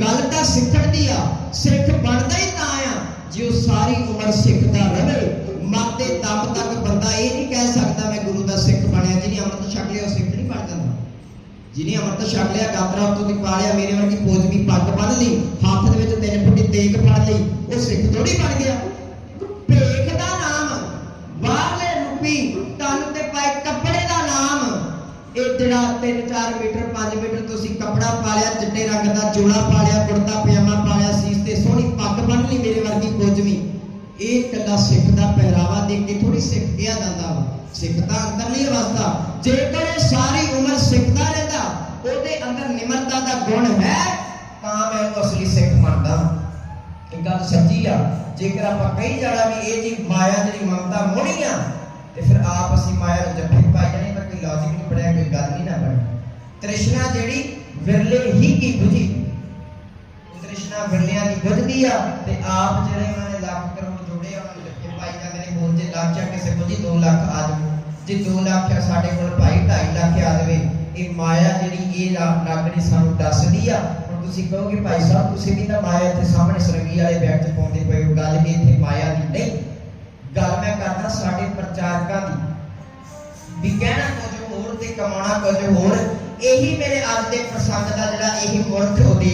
ਗੱਲ ਤਾਂ ਸਿੱਖਣ ਦੀ ਆ, ਸਿੱਖ ਬਣਦਾ ਹੀ ਤਾਂ ਆ, ਜੇ ਉਹ ਸਾਰੀ ਉਮਰ ਸਿੱਖਦਾ ਰਵੇ ਮਰਦੇ ਦਮ ਤੱਕ ਬੰਦਾ ਇਹ ਨਹੀਂ ਕਹਿ ਸਕਦਾ ਮੈਂ ਗੁਰੂ ਦਾ ਸਿੱਖ ਬਣਿਆ, ਜਿਹਨੇ ਅੰਮ੍ਰਿਤ ਛਕ ਲਿਆ, ਉਹ ਸਿੱਖ ਨਹੀਂ ਬਣ ਜਾਂਦਾ। ਜਿਹਨੇ ਅੰਮ੍ਰਿਤ ਛਕ ਲਿਆ ਗਾਤਰਾ ਉਤੋਂ ਦੀ ਪਾ ਲਿਆ, ਮੇਰੇ ਵਰਗੀ ਫੌਜ ਵੀ ਪੱਗ ਬੰਨ ਲਈ, ਹੱਥ ਦੇ ਵਿੱਚ ਤਿੰਨ ਫੁੱਟੀ ਤੇਗ ਫੜ ਲਈ, ਉਹ ਸਿੱਖ ਥੋੜੀ ਬਣ ਗਿਆ। ਭੇਖ ਦਾ ਨਾਮ, ਬਾਹਰਲੇ ਰੂਪੀ ਤਨ ਤੇ ਪਾਏ ਕੱਪੜੇ ਦਾ ਨਾਮ, ਇਹ ਜਿਹੜਾ 3-4 ਮੀਟਰ 5 ਮੀਟਰ ਕੱਪੜਾ ਪਾ ਲਿਆ, ਚਿੱਟੇ ਰੰਗ ਦਾ ਜੋੜਾ ਪਾ ਲਿਆ, ਕੁੜਤਾ, ਪਜਾਮਾ ਪਾ ਲਿਆ, ਸੀਸ ਤੇ ਸੋਹਣੀ ਪੱਗ ਬੰਨ ਲਈ ਮੇਰੇ ਵਰਗੀ ਕੁਝ ਇਹ ਕੱਲਾ ਸਿੱਖ ਦਾ ਪਹਿਰਾਵਾ ਦੇਖ ਕੇ ਥੋੜੀ ਸਿੱਖ ਕਿਹਾ ਜਾਂਦਾ ਵਾ। ਸਿੱਖ ਤਾਂ ਅੰਦਰਲੀ ਅਵਸਥਾ। ਜੇਕਰ ਇਹ ਸਾਰੀ ਉਮਰ ਸਿੱਖਦਾ ਰਹਿੰਦਾ, ਉਹਦੇ ਅੰਦਰ ਨਿਮਰਤਾ ਦਾ ਗੁਣ ਹੈ, ਤਾਂ ਮੈਂ ਉਹਨੂੰ ਅਸਲੀ ਸਿੱਖ ਮੰਨਦਾ ਇਹ ਗੱਲ ਸੱਚੀ ਆ। ਜੇਕਰ ਆਪਾਂ ਕਹੀ ਜਾਣਾ ਵੀ ਇਹ ਜੀ ਮਾਇਆ ਜਿਹੜੀ ਮਮਤਾ ਮੋੜੀ ਆ, ਤੇ ਫਿਰ ਆਪ ਅਸੀਂ ਮਾਇਆ ਨੂੰ ਜੱਫੀ ਪਾਈ ਜਾਣੀ ਤਾਂ ਕੋਈ ਲੌਜੀਕ ਨਹੀਂ ਬਣਿਆ, ਕੋਈ ਗੱਲ ਨਹੀਂ ਨਾ ਬਣੀ ਤ੍ਰਿਸ਼ਨਾ ਜਿਹੜੀ ਵਿਰਲੇ ਹੀ ਕੀ ਬੁਝੀ? ਤ੍ਰਿਸ਼ਨਾ ਵਿਰਲਿਆਂ ਦੀ ਬੁਝਦੀ ਆ ਤੇ ਆਪ ਜਿਹੜੇ ਉਹਨਾਂ ਨੇ ਲੱਖ ਕਰੋੜ ਜੋੜੇ ਉਹਨਾਂ ਨੂੰ ਜੱਫੀ ਪਾਈ ਜਾਂਦੇ ਨੇ, ਹੋਰ ਜੇ ਲੱਖ ਚਾ ਕਿਸੇ ਬੁਝੀ 2 ਲੱਖ ਆ ਜਾਵੇ ਜੇ 2 ਲੱਖ ਆ ਸਾਡੇ ਕੋਲ ਭਾਈ 2.5 ਲੱਖ ਆ ਜਾਵੇ, ਇਹ ਮਾਇਆ ਜਿਹੜੀ ਇਹ ਲੱਗਣੀ ਸਾਨੂੰ ਦੱਸਦੀ ਆ, ਹੁਣ ਤੁਸੀਂ ਕਹੋਗੇ ਭਾਈ ਸਾਹਿਬ, ਤੁਸੀਂ ਵੀ ਤਾਂ ਮਾਇਆ ਤੇ ਸਾਹਮਣੇ ਸਰੰਗੀ ਵਾਲੇ ਬੈਠ 'ਚ ਪਾਉਂਦੇ ਪਏ ਹੋ, ਗੱਲ ਵੀ ਇੱਥੇ ਮਾਇਆ ਦੀ ਨਹੀਂ। ਗੱਲ ਮੈਂ ਕਰਦਾ ਸਾਡੇ ਪ੍ਰਚਾਰਕਾਂ ਦੀ, ਵੀ ਕਹਿਣਾ ਕੁਝ ਹੋਰ ਤੇ ਕਮਾਉਣਾ ਕੁਝ ਹੋਰ ਇਹੀ ਮੇਰੇ ਅੱਜ ਦੇ ਪ੍ਰਸੰਗ ਦਾ ਜਿਹੜਾ ਇਹੀ ਮੁੱਖ ਉਦੇਸ਼